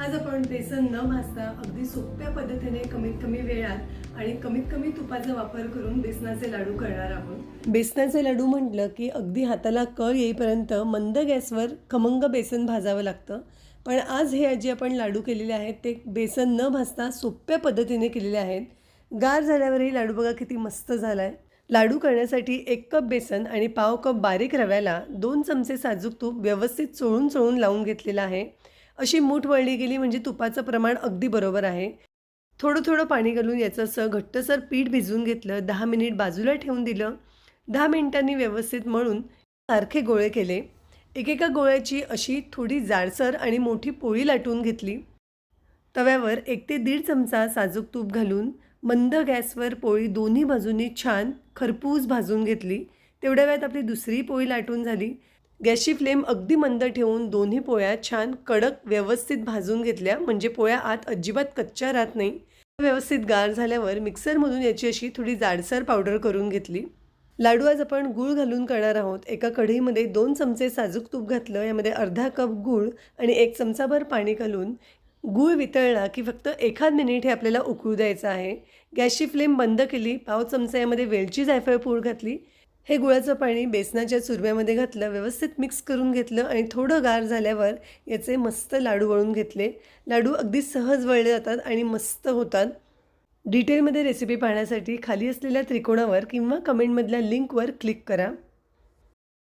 आज आपण बेसन न भाजता अगदी सोप्या पद्धतीने कमीत कमी वेळात आणि कमीत कमी तुपाचा वापर करून बेसनाचे लाडू करणार आहोत. बेसनाचे लाडू म्हटलं की अगदी हाताला कळ येईपर्यंत मंद गॅसवर खमंग बेसन भाजावं लागतं. पण आज हे जे आपण लाडू केलेले आहेत ते बेसन न भाजता सोप्या पद्धतीने केलेले आहेत. गार झाल्यावरही लाडू बघा किती मस्त झाला आहे लाडू करण्यासाठी एक कप बेसन आणि पाव कप बारीक रव्याला दोन चमचे साजूक तूप व्यवस्थित चोळून चोळून लावून घेतलेलं आहे. अशी मूठ वळली गेली म्हणजे तुपाचं प्रमाण अगदी बरोबर आहे. थोडं थोडं पाणी घालून याचं असं घट्टसर पीठ भिजवून घेतलं दहा मिनिट बाजूला ठेवून दिलं. दहा मिनिटांनी व्यवस्थित मळून सारखे गोळे केले. एकेका गोळ्याची अशी थोडी जाडसर आणि मोठी पोळी लाटून घेतली. तव्यावर एक ते दीड चमचा साजूक तूप घालून मंद गॅसवर पोळी दोन्ही बाजूंनी छान खरपूस भाजून घेतली. तेवढ्या वेळात आपली दुसरी पोळी लाटून झाली. गॅसची फ्लेम अगदी मंद ठेवून दोन्ही पोळ्या छान कडक व्यवस्थित भाजून घेतल्या. म्हणजे पोळ्या आत अजिबात कच्च्या राहत नाही. व्यवस्थित गार झाल्यावर मिक्सरमधून याची अशी थोडी जाडसर पावडर करून घेतली. लाडू आज आपण गूळ घालून करणार आहोत. एका कढईमध्ये दोन चमचे साजूक तूप घातलं. यामध्ये अर्धा कप गूळ आणि एक चमचाभर पाणी घालून गूळ वितळला की फक्त एखाद मिनिट हे आपल्याला उकळू द्यायचं आहे. गॅसची फ्लेम बंद केली. पाव चमचा यामध्ये वेलची जायफळ पूड घातली. हे गुळाचं पाणी बेसनाच्या चुरब्यामध्ये घातलं व्यवस्थित मिक्स करून घेतलं आणि थोडं गार झाल्यावर याचे मस्त लाडू वळून घेतले. लाडू अगदी सहज वळले जातात आणि मस्त होतात. डिटेलमध्ये रेसिपी पाहण्यासाठी खाली असलेल्या त्रिकोणावर किंवा कमेंटमधल्या लिंकवर क्लिक करा.